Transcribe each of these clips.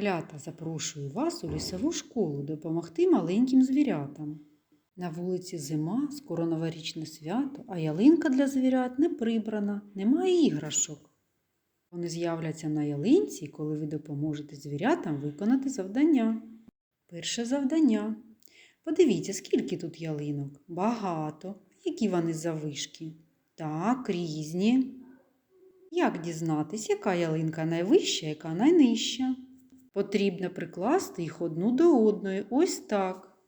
Малята, запрошую вас у лісову школу допомогти маленьким звірятам. На вулиці зима, скоро новорічне свято, а ялинка для звірят не прибрана, немає іграшок. Вони з'являться на ялинці, коли ви допоможете звірятам виконати завдання. Перше завдання. Подивіться, скільки тут ялинок. Багато. Які вони завишки? Так, різні. Як дізнатись, яка ялинка найвища, яка найнижча? Потрібно прикласти їх одну до одної. Ось так.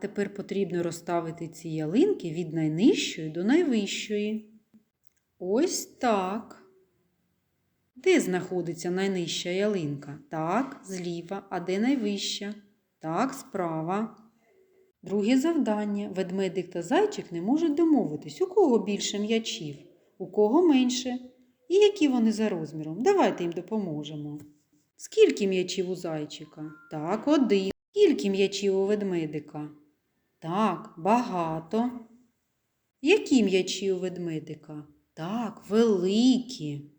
Тепер потрібно розставити ці ялинки від найнижчої до найвищої. Ось так. Де знаходиться найнижча ялинка? Так, зліва. А де найвища? Так, справа. Друге завдання. Ведмедик та зайчик не можуть домовитись, у кого більше м'ячів, у кого менше. І які вони за розміром. Давайте їм допоможемо. Скільки м'ячів у зайчика? Так, один. Скільки м'ячів у ведмедика? Так, багато. Які м'ячі у ведмедика? Так, великі.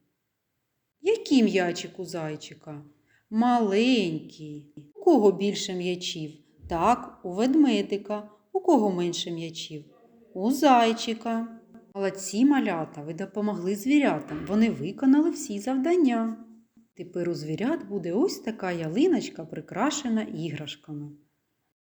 Який м'ячик у зайчика? Маленький. У кого більше м'ячів? Так, у ведмедика. У кого менше м'ячів? У зайчика. Молодці малята, ви допомогли звірятам. Вони виконали всі завдання. Тепер у звірят буде ось така ялиночка, прикрашена іграшками.